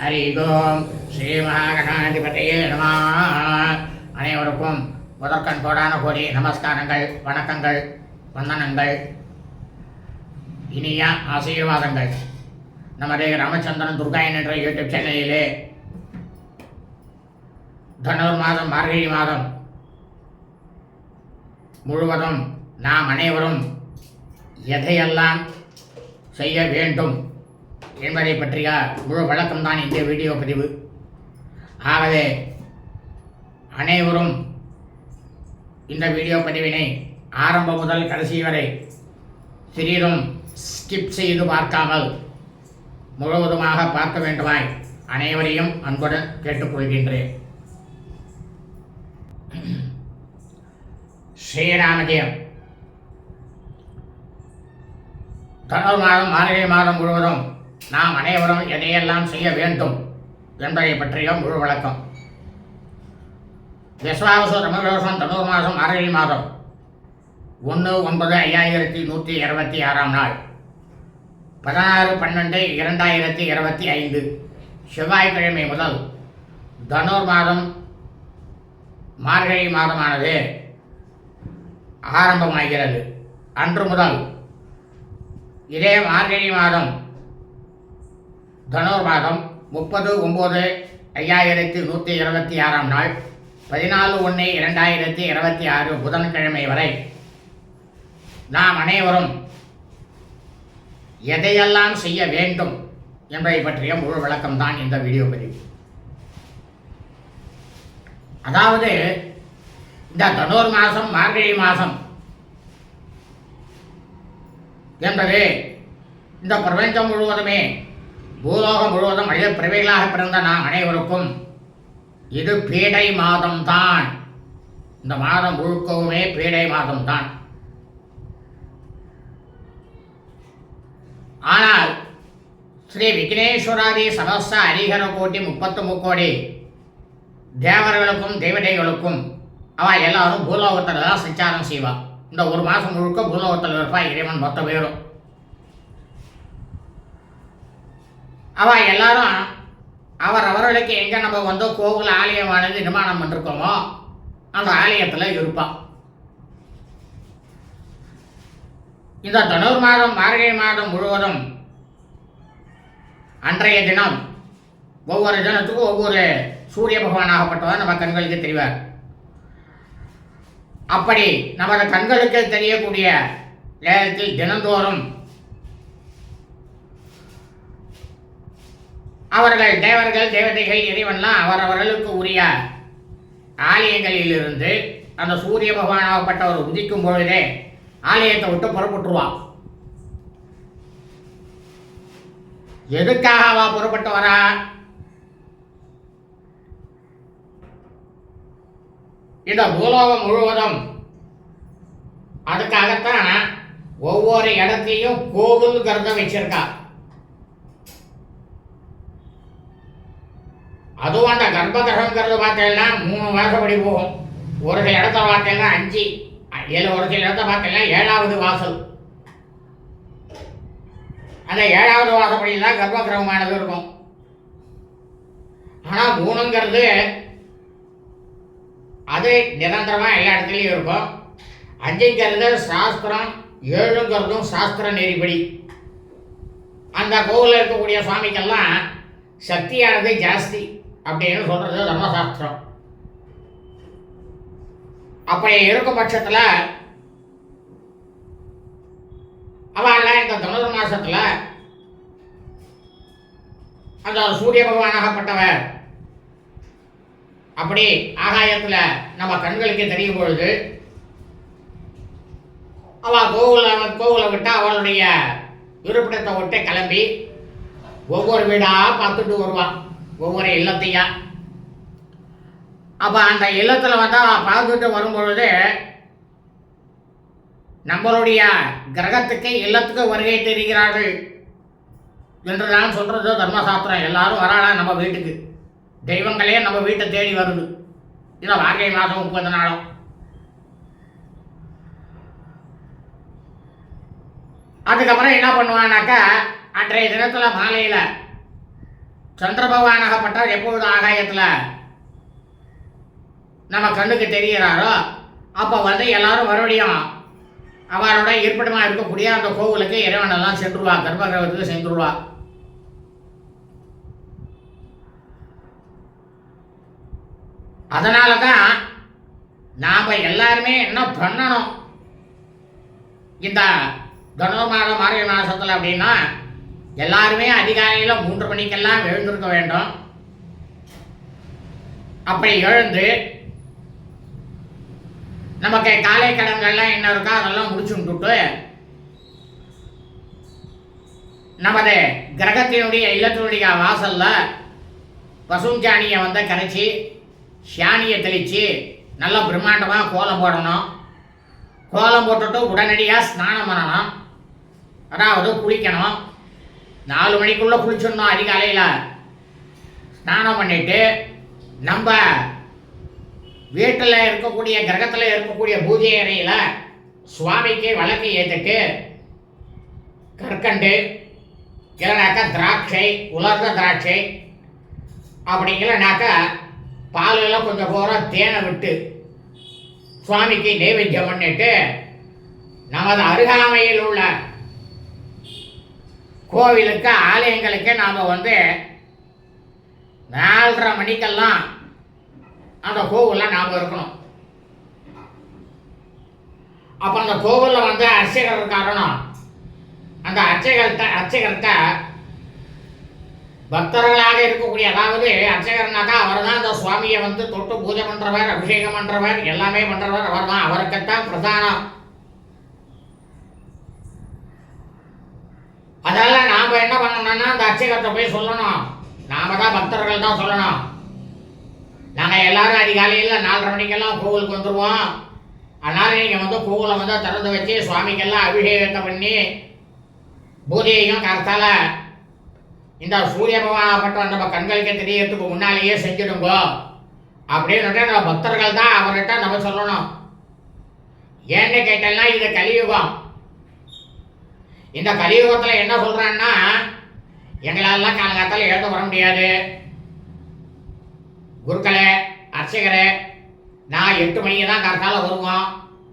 ஹரி ஓம் ஸ்ரீ மகாகணாதிபதியே நம. அனைவருக்கும் முதற்கண் கோடான கோடி நமஸ்காரங்கள் வணக்கங்கள் வந்தனங்கள் இனிய ஆசீர்வாதங்கள். நமது ராமச்சந்திரன் துர்காயன் என்ற யூடியூப் சேனலிலே தனுர் மாதம் மார்கழி மாதம் முழுவதும் நாம் அனைவரும் எதையெல்லாம் செய்ய வேண்டும் என்பதை பற்றிய முழு விளக்கம்தான் இந்த வீடியோ பதிவு. ஆகவே அனைவரும் இந்த வீடியோ பதிவினை ஆரம்பம் முதல் கடைசி வரை சிறிதும் ஸ்கிப் செய்து பார்க்காமல் முழுவதுமாக பார்க்க வேண்டுமாய் அனைவரையும் அன்புடன் கேட்டுக்கொள்கின்றேன். ஸ்ரீராமஜயம். தொடர் மாதம் மார்கழி மாதம் முழுவதும் நாம் அனைவரும் எதையெல்லாம் செய்ய வேண்டும் என்பதை பற்றியும் முழு விளக்கம். விஸ்வாவசு தமிழோசம் தனுர் மாதம் மார்கழி மாதம். ஒன்று ஒன்பது ஐயாயிரத்தி நூற்றி இருபத்தி ஆறாம் நாள். பதினாறு பன்னெண்டு இரண்டாயிரத்தி இருபத்தி ஐந்து. செவ்வாய்க்கிழமை முதல் தனுர் மாதம் மார்கழி மாதமானது ஆரம்பமாகிறது. அன்று முதல் இதே மார்கழி மாதம் தனுர் மாதம் முப்பது ஒம்பது ஐயாயிரத்தி நூற்றி இருபத்தி ஆறாம் நாள் பதினாலு ஒன்று இரண்டாயிரத்தி இருபத்தி ஆறு புதன்கிழமை வரை. நாம் அனைவரும் எதையெல்லாம் செய்ய வேண்டும் என்பதை பற்றிய முழு விளக்கம்தான் இந்த வீடியோ பதிவு. அதாவது இந்த தனோர் மாதம் மார்கழி மாதம் என்பது இந்த பிரபஞ்சம் முழுவதுமே பூலோகம் முழுவதும் மனித பிறவைகளாக பிறந்த நாம் அனைவருக்கும் இது பீடை மாதம்தான். இந்த மாதம் முழுக்கவுமே பீடை மாதம்தான். ஆனால் ஸ்ரீ விக்னேஸ்வராதி சமஸ்த அரிகர கோட்டி முப்பத்து முக்கோடி தேவர்களுக்கும் தெய்வதைகளுக்கும் அவ எல்லாரும் பூலோகத்தில் தான் சஞ்சாரம் செய்வா. இந்த ஒரு மாதம் முழுக்க பூலோகத்தில் இருப்பா இறைவன் மொத்த பேரும். அவள் எல்லாரும் அவர் அவர்களுக்கு எங்கே நம்ம வந்தோ கோவில் ஆலயமானது நிர்மாணம் பண்ணிருக்கோமோ அந்த ஆலயத்தில் இருப்பான். இந்த தனுர் மாதம் மார்கழி மாதம் முழுவதும் அன்றைய தினம் ஒவ்வொரு தினத்துக்கும் ஒவ்வொரு சூரிய பகவானாகப்பட்டவர் நம்ம கண்களுக்கு தெரிவார். அப்படி நமது கண்களுக்கு தெரியக்கூடிய நேரத்தில் தினந்தோறும் அவர்கள் தேவர்கள் தேவதைகள் இறைவன்லாம் அவரவர்களுக்கு உரிய ஆலயங்களிலிருந்து அந்த சூரிய பகவானாகப்பட்டவர் உதிக்கும் பொழுதே ஆலயத்தை விட்டு புறப்பட்டுருவான் எதுக்காக அவ புறப்பட்டு வரா இந்த பூலோகம் முழுவதும் அதுக்காகத்தான் ஒவ்வொரு இடத்தையும் கோவில்ங்கிறத வச்சிருக்கா. அதுவும் அந்த கர்ப்பகிரகங்கிறது பார்த்தீங்கன்னா மூணு வாசப்படி போகும். ஒரு சில இடத்த பார்த்தீங்கன்னா அஞ்சு ஏழு ஒரு சில இடத்த பார்த்தீங்கன்னா ஏழாவது வாசல். அந்த ஏழாவது வாசப்படியில் தான் கர்ப்பகிரகமானது இருக்கும். ஆனால் மூணுங்கிறது அது நிரந்தரமாக எல்லா இடத்துலையும் இருக்கும். அஞ்சுங்கிறது சாஸ்திரம் ஏழுங்கிறதும் சாஸ்திர நெறிப்படி. அந்த கோவிலில் இருக்கக்கூடிய சுவாமிக்கெல்லாம் சக்தியானது ஜாஸ்தி. அப்படின்னு சொல்கிறது தர்மசாஸ்திரம் அப்படி இருக்கும் பட்சத்தில் அவெல்லாம் இந்த தனுசு மாசத்தில் அந்த சூரிய பகவானாகப்பட்டவர் அப்படி ஆகாயத்தில் நம்ம கண்களுக்கு தெரியும் பொழுது அவள் கோவில கோகுலை விட்டு அவளுடைய இருப்பிடத்தை விட்டு கிளம்பி ஒவ்வொரு வீடாக பார்த்துட்டு வருவான். ஒவ்வொரு இல்லத்தையா? அப்போ அந்த இல்லத்தில் வந்து பார்த்துட்டு வரும்பொழுது நம்மளுடைய கிரகத்துக்கு இல்லத்துக்கு வருகை தெரிகிறார்கள் என்று நான் சொல்கிறது தர்மசாஸ்திரம். எல்லாரும் வராளா நம்ம வீட்டுக்கு? தெய்வங்களே நம்ம வீட்டை தேடி வருது. இதை வாகை மாதம் முப்பது நாளும். அதுக்கப்புறம் என்ன பண்ணுவானாக்கா அன்றைய தினத்தில் மாலையில் சந்திர பகவானாகப்பட்டவர் எப்பொழுது ஆகாயத்தில்? நம்ம கண்ணுக்கு தெரிகிறாரோ? அப்போ வந்து எல்லாரும் மறுபடியும் அவரோட இருப்பிடமாக இருக்கக்கூடிய அந்த கோவிலுக்கு இறைவனெல்லாம் சென்றுருவா கர்ப்பகிரகத்துக்கு சென்றுருவா அதனால தான் நாம் எல்லாருமே என்ன பண்ணணும்? இந்த தனுர்மாத மார்கழி மாதத்தில் அப்படின்னா எல்லாருமே அதிகாலையில் மூன்று மணிக்கெல்லாம் எழுந்திருக்க வேண்டும். அப்படி எழுந்து நமக்கு காலை கடன்கள்லாம் என்ன இருக்கோ அதெல்லாம் முடிச்சு விட்டுட்டு நமது கிரகத்தினுடைய இல்லத்தினுடைய வாசலில் பசுஞ்சாணியை வந்து கரைச்சி சாணியை தெளித்து நல்லா பிரம்மாண்டமாக கோலம் போடணும். கோலம் போட்டுட்டு உடனடியாக ஸ்நானம் பண்ணணும். அதாவது குளிக்கணும். நாலு மணிக்குள்ளே குளிச்சிடணும் அதிகாலையில். ஸ்நானம் பண்ணிட்டு நம்ம வீட்டில் இருக்கக்கூடிய கிரகத்தில் இருக்கக்கூடிய பூஜை அறையில் சுவாமிக்கு விளக்கு ஏற்றுட்டு கற்கண்டு இல்லைனாக்கா திராட்சை உலர்ந்த திராட்சை அப்படி இல்லைனாக்கா பாலெல்லாம் கொஞ்சம் போகிற தேனை விட்டு சுவாமிக்கு நைவேத்தியம் பண்ணிட்டு நமது அருகாமையில் உள்ள கோவிலுக்கு ஆலயங்களுக்கு நாம் வந்து நாலரை மணிக்கெல்லாம் அந்த கோவிலில் நாம் இருக்கணும். அப்போ அந்த கோவிலில் வந்து அர்ச்சகர் இருக்காருன்னா அந்த அர்ச்சகர்கிட்ட அர்ச்சகர்கிட்ட பக்தர்களாக இருக்கக்கூடிய அதாவது அர்ச்சகர்னாக்கா அவர் தான் அந்த சுவாமியை வந்து தொட்டு பூஜை பண்ணுறவர் அபிஷேகம் பண்ணுறவர் எல்லாமே பண்ணுறவர் அவர் தான் அவருக்குத்தான் பிரதானம். அதனால் நாம் என்ன பண்ணணும்னா அந்த அர்ச்சகத்தை போய் சொல்லணும். நாம தான் பக்தர்கள் தான் சொல்லணும். நாங்கள் எல்லாரும் அதிகாலையில் நாலரை மணிக்கெல்லாம் கோவிலுக்கு வந்துடுவோம் அதனால் நீங்கள் வந்து கோவிலை வந்து திறந்து வச்சு சுவாமிக்கெல்லாம் அபிஷேகத்தை பண்ணி பூஜையையும் கருத்தால இந்த சூரிய பகவானப்பட்ட நம்ம கண்களுக்கு தெரியறதுக்கு முன்னாலேயே செஞ்சிடுங்க. அப்படின்னு நம்ம பக்தர்கள் தான் அவர்கிட்ட நம்ம சொல்லணும். ஏன்னு கேட்டேன்னா இது கலியுகம். இந்த கலியுகத்தில் என்ன சொல்கிறான்னா எங்களாலெல்லாம் காலகாலத்தில் எழுத வர முடியாது. குருக்களே அர்ச்சகரே நான் எட்டு மணிக்கு தான் கரெக்டால வருவோம்.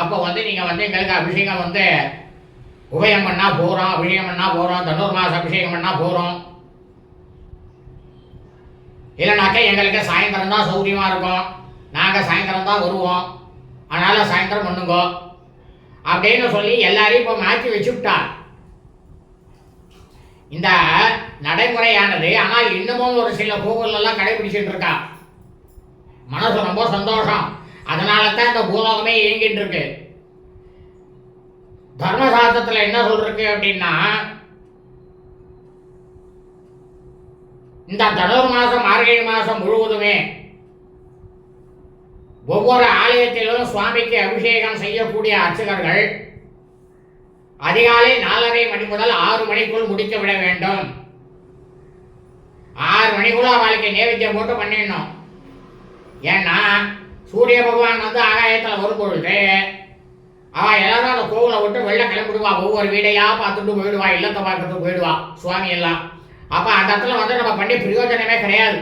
அப்போ வந்து நீங்கள் வந்து எங்களுக்கு அபிஷேகம் வந்து உபயம் பண்ணால் போகிறோம் அபிஷேகம் பண்ணால் போகிறோம் தன்னூர் மாதம் அபிஷேகம் பண்ணால் போகிறோம் இல்லைனாக்கா எங்களுக்கு சாயந்தரம் தான் சௌகரியமாக இருக்கும். நாங்கள் சாயந்தரம் தான் வருவோம். அதனால் சாயந்தரம் பண்ணுங்கோ. அப்படின்னு சொல்லி எல்லாரையும் இப்போ மாற்றி வச்சுவிட்டா இந்த நடைமுறையானது ஆனால் இன்னமும் ஒரு சில கோவிலெல்லாம் கடைபிடிச்சிட்டு இருக்கா? மனசு ரொம்ப சந்தோஷம். அதனால தான் இந்த பூலோகமே இயங்கிட்டு இருக்கு. தர்மசாஸ்திரத்தில் என்ன சொல்றது அப்படின்னா இந்த தனுர் மாதம் மார்கழி மாதம் முழுவதுமே ஒவ்வொரு ஆலயத்திலும் சுவாமிக்கு அபிஷேகம் செய்யக்கூடிய அர்ச்சகர்கள் அதிகாலை நாலரை மணி முதல் ஆறு மணிக்குள் முடிக்க விட வேண்டும். ஆறு மணிக்குள்ள அவளுக்கு நேவேத்தியம் போட்டு பண்ணிடணும். ஏன்னா சூரிய பகவான் வந்து ஆகாயத்தில் வரும்பொழுது அவ எல்லாரும் அந்த கோவிலை விட்டு வெளில கிளம்பிடுவா. ஒவ்வொரு வீடையா பார்த்துட்டு போயிடுவா இல்லத்தை பார்த்துட்டு போயிடுவா சுவாமி எல்லாம். அப்ப அந்த இடத்துல வந்து நம்ம பண்ணி பிரயோஜனமே கிடையாது.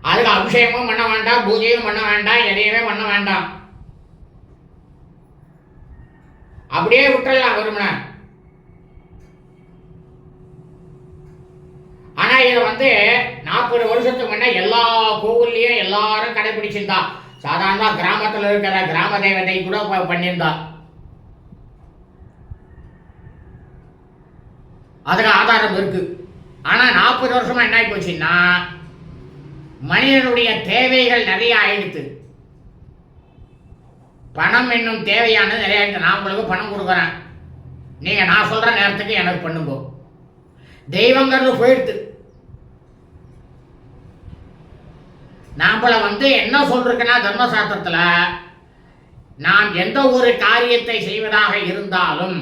அதுக்கு அபிஷேகமும் பண்ண வேண்டாம் பூஜையும் பண்ண வேண்டாம் எதையுமே பண்ண வேண்டாம். அப்படியே விட்டுறலாம் வெறுமனை. ஆனா இதை வந்து நாற்பது வருஷத்துக்கு முன்ன எல்லா கோவில்லையும் எல்லாரும் கடைபிடிச்சிருந்தா சாதாரண கிராமத்துல இருக்கிற கிராம தேவதை கூட பண்ணியிருந்தா. அதுக்கு ஆதாரம் இருக்கு. ஆனா நாற்பது வருஷமா என்ன ஆகி போச்சுன்னா மனிதனுடைய தேவைகள் நிறைய ஆயிடுத்து. பணம் என்னும் தேவையானது நிறைய நான் உங்களுக்கு பணம் கொடுக்குறேன். நீங்கள் நான் சொல்கிற நேரத்துக்கு எனக்கு பண்ணுங்க தெய்வங்கிறது போயிடுது. நாம்பளை வந்து என்ன சொல்றதுன்னா தர்மசாஸ்திரத்தில் நாம் எந்த ஒரு காரியத்தை செய்வதாக இருந்தாலும்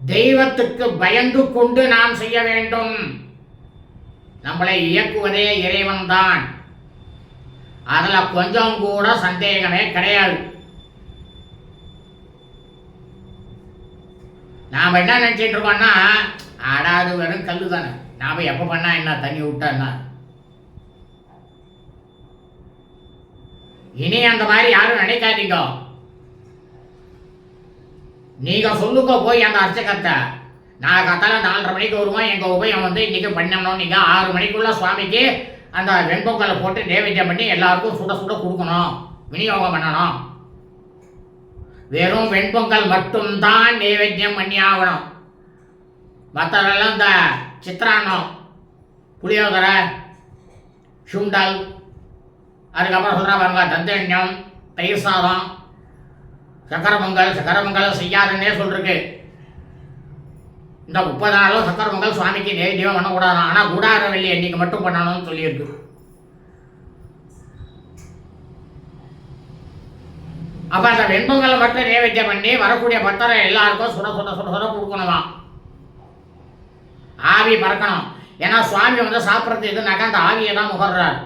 தெய்வத்துக்கு பயந்து கொண்டு நாம் செய்ய வேண்டும். நம்மளை இயக்குவதே இறைவன்தான். அதுல கொஞ்சம் கூட சந்தேகமே கிடையாது. நாம் என்ன நினைச்சிட்டு இருக்கோம்னா ஆடாது வெறும் கல்லு தானே. நாம எப்ப பண்ணா என்ன தண்ணி விட்டா என்ன? இனி அந்த மாதிரி யாரும் நினைக்காதீங்க. நீங்க சொல்லுங்க போய் அந்த அர்ச்சகத்தை. நான் கத்தால நாலரை மணிக்கு வருவோம் எங்க உபயம் வந்து இன்னைக்கு பண்ணணும் நீங்க ஆறு மணிக்குள்ள சுவாமிக்கு அந்த வெண்பொங்கலை போட்டு நைவேத்தியம் பண்ணி எல்லாருக்கும் சுட சுட கொடுக்கணும். விநியோகம் பண்ணணும். வெறும் வெண்பொங்கல் மட்டும்தான் நைவேத்தியம் பண்ணி ஆகணும். மற்றவெல்லாம் இந்த சித்திரான்னம் புளியோதரை சுண்டல் அதுக்கப்புறம் சொல்கிறா பாருங்க தந்தண்யம் தயிர் சாதம் சக்கர பொங்கல் சக்கர பொங்கல் செய்யாதுன்னே சொல்லிருக்கு இந்த முப்பது நாளும் சக்கரை சுவாமிக்கு நேரடியாக பண்ணக்கூடாது ஆனால் கூடார வெள்ளி அன்னைக்கு மட்டும் பண்ணணும்னு சொல்லியிருக்கு. அப்ப அந்த வெண்பங்களை மட்டும் நைவேத்தியம் பண்ணி வரக்கூடிய பக்தரை எல்லாருக்கும் சுட சுட சுட சுட கொடுக்கணுமா? ஆவி பறக்கணும். ஏன்னா சுவாமி வந்து சாப்பிட்றது எதுனாக்கா அந்த ஆவியை தான் முகர்றார்.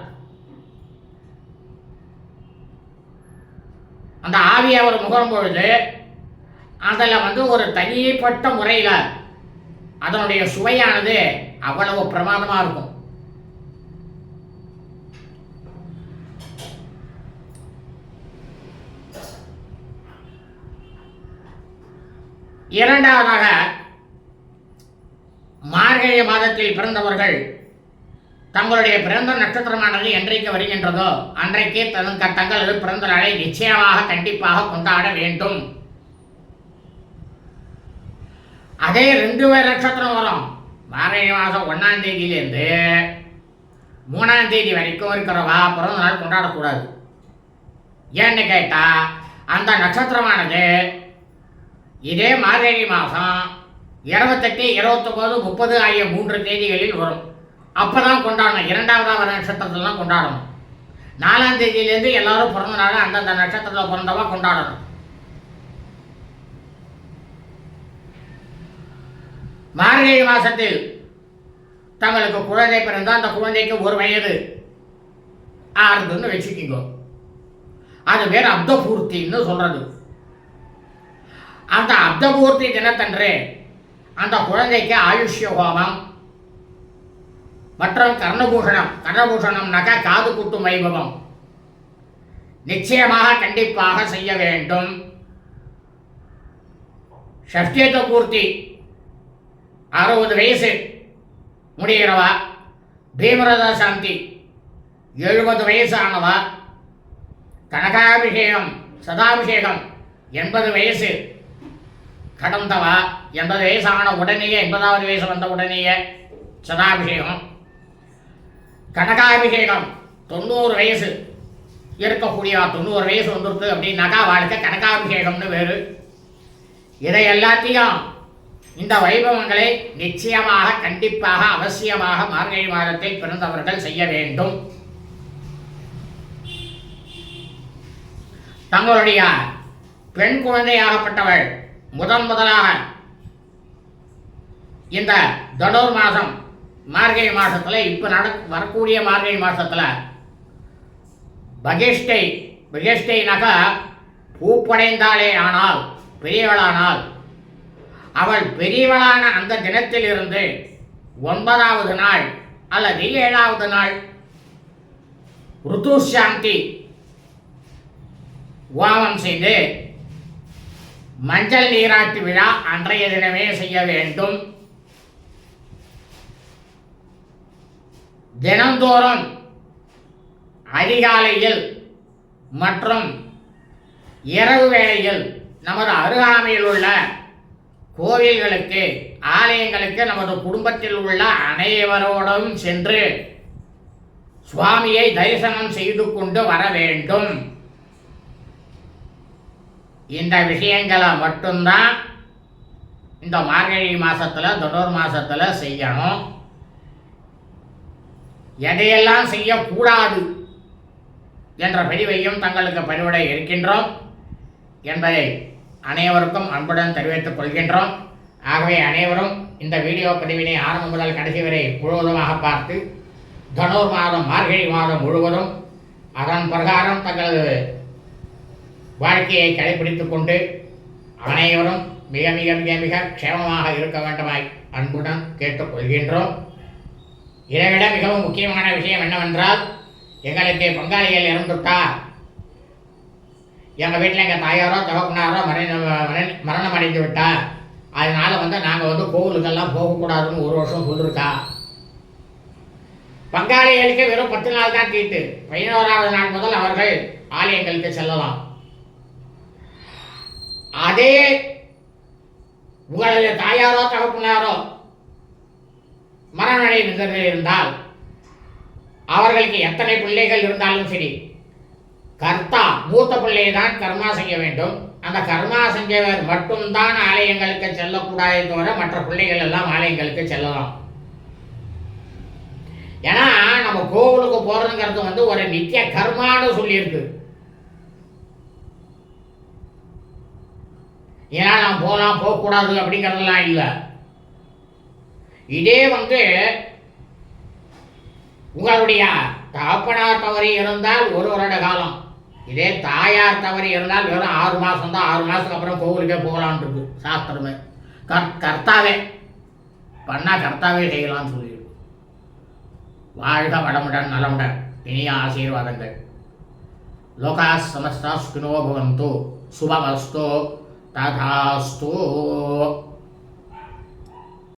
அந்த ஆவியை அவர் முகரும் பொழுது அதில் வந்து ஒரு தனிப்பட்ட முறையில் அதனுடைய சுவையானது அவ்வளவு பிரமாதமாக இருக்கும். இரண்டாவதாக மார்கழி மாதத்தில் பிறந்தவர்கள் தங்களுடைய பிறந்த நட்சத்திரமானது என்றைக்கு வருகின்றதோ அன்றைக்கே தங்களது பிறந்த நாளை நிச்சயமாக கண்டிப்பாக கொண்டாட வேண்டும். அதே ரெண்டு பேர் நட்சத்திரம் வரும். மார்கழி மாதம் ஒன்றாம் தேதியிலேருந்து மூணாம் தேதி வரைக்கும் இருக்கிறவா? பிறந்த நாள் கொண்டாடக்கூடாது. ஏன்னு கேட்டால் அந்த நட்சத்திரமானது இதே மார்கழி மாதம் இருபத்தெட்டு இருபத்தொம்போது முப்பது ஆகிய மூன்று தேதிகளில் வரும். அப்போ தான் கொண்டாடணும். இரண்டாவதாக வர நட்சத்திரத்துலாம் கொண்டாடணும். நாலாம் தேதியிலேருந்து எல்லாரும் பிறந்த நாள் அந்தந்த நட்சத்திரத்தில் பிறந்தவா கொண்டாடணும். மார்கழி மாசத்தில் தங்களுக்கு குழந்தை பிறந்தால் அந்த குழந்தைக்கு ஒரு வயது. ஆறுதுன்னு வச்சுக்கிங்கோ. அது பேர் அப்தபூர்த்தின்னு சொல்றது. அந்த அப்தபூர்த்தி தினத்தன்று அந்த குழந்தைக்கு ஆயுஷ்ய ஹோமம் மற்றும் கர்ணபூஷணம். கர்ணபூஷணம்னாக்கா காது குட்டும் வைபவம். நிச்சயமாக கண்டிப்பாக செய்ய வேண்டும். ஷஷ்டியத்த பூர்த்தி அறுபது வயசு முடிகிறவா? பீமரதா சாந்தி எழுபது வயசு ஆனவா? கனகாபிஷேகம் சதாபிஷேகம் எண்பது வயசு கடந்தவா? எண்பது வயசு ஆன உடனேயே எண்பதாவது வயசு வந்த உடனேயே சதாபிஷேகம். கனகாபிஷேகம் தொண்ணூறு வயசு இருக்கக்கூடிய தொண்ணூறு வயசு வந்துருக்கு அப்படின்னாக்கா வாழ்க்கை கனகாபிஷேகம்னு வேறு. இதை எல்லாத்தையும் இந்த வைபவங்களை நிச்சயமாக கண்டிப்பாக அவசியமாக மார்கழி மாதத்தில் பிறந்தவர்கள் செய்ய வேண்டும். தங்களுடைய பெண் குழந்தையாகப்பட்டவள் முதன் முதலாக இந்த தடோர் மாதம் மார்கழி மாதத்தில் இப்போ நட வரக்கூடிய மார்கழி மாதத்தில் பகிஷ்டை பகிஷ்டைனாக்கா பூப்படைந்தாலே ஆனால் பெரியவளானால் அவள் பெரியவளான அந்த தினத்திலிருந்து ஒன்பதாவது நாள் அல்லது ஏழாவது நாள். ருத்துசாந்தி ஹோமம் செய்து மஞ்சள் நீராட்டு விழா அன்றைய தினமே செய்ய வேண்டும். தினந்தோறும் அதிகாலையில் மற்றும் இரவு வேளையில் நமது அருகாமையில் உள்ள கோவில்களுக்கு ஆலயங்களுக்கு நமது குடும்பத்தில் உள்ள அனைவரோடும் சென்று சுவாமியை தரிசனம் செய்து கொண்டு வர வேண்டும். இந்த விஷயங்களை மட்டும்தான் இந்த மார்கழி மாசத்துல தொடர் மாசத்துல செய்யணும். எதையெல்லாம் செய்யக்கூடாது என்ற பிரிவையும் தங்களுக்கு பணிவிட இருக்கின்றோம். என்பதை அனைவருக்கும் அன்புடன் தெரிவித்துக் கொள்கின்றோம். ஆகவே அனைவரும் இந்த வீடியோ பதிவினை ஆரம்பம் முதல் கடைசி வரை முழுவதுமாக பார்த்து தனூர் மாதம் மார்கழி மாதம் முழுவதும் அதன் பிரகாரம் தங்களது வாழ்க்கையை கடைபிடித்துக் கொண்டு அனைவரும் மிக மிக மிக மிக க்ஷேமமாக இருக்க வேண்டுமாய் அன்புடன் கேட்டுக்கொள்கின்றோம் இதைவிட மிகவும் முக்கியமான விஷயம் என்னவென்றால் எங்களுக்கு பங்காளிகள் இறந்துட்டார். எங்கள் வீட்டில் எங்கள் தாயாரோ தகப்பனாரோ மரண மரண- மரணம் அடைந்து விட்டா அதனால் வந்து நாங்கள் வந்து கோவிலுக்கெல்லாம் போகக்கூடாதுன்னு ஒரு வருஷம் சொல்லிருக்கா. பங்காளிகளுக்கு வெறும் பத்து நாள் தான் தீட்டு. பதினோராவது நாள் முதல் அவர்கள் ஆலயங்களுக்கு செல்லலாம். அதே உங்களது தாயாரோ தகப்பனாரோ மரணமடைந்து இருந்தால் அவர்களுக்கு எத்தனை பிள்ளைகள் இருந்தாலும் சரி கர்த்தா மூத்த பிள்ளையை தான் கர்மா செய்ய வேண்டும். அந்த கர்மா செஞ்சவர் மட்டும்தான் ஆலயங்களுக்கு செல்லக்கூடாது தவிர மற்ற பிள்ளைகள் எல்லாம் ஆலயங்களுக்கு செல்லலாம். ஏன்னா நம்ம கோவிலுக்கு போறதுங்கிறது வந்து ஒரு நித்திய கர்மான்னு சொல்லியிருக்கு. ஏன்னா நாம் போகலாம் போகக்கூடாது அப்படிங்கிறதெல்லாம் இல்லை. இதே வந்து உங்களுடைய தகப்பனார் தவறி இருந்தால் ஒரு வருட காலம். இதே தாயார் தவறி இருந்தால் வெறும் ஆறு மாதம் தான் ஆறு மாதத்துக்கு அப்புறம் கோவிலுக்கே போகலான் இருக்கு சாஸ்திரமே. கர் கர்த்தாவே. பண்ணால் கர்த்தாவே செய்யலாம்னு சொல்லியிருக்கு. வாழ்க வளமுடன் நலமுடன். இனிய ஆசீர்வாதங்கள். லோகா சமஸ்தா சுகினோ பவந்தோ. சுபமஸ்தோ. ததாஸ்தோ.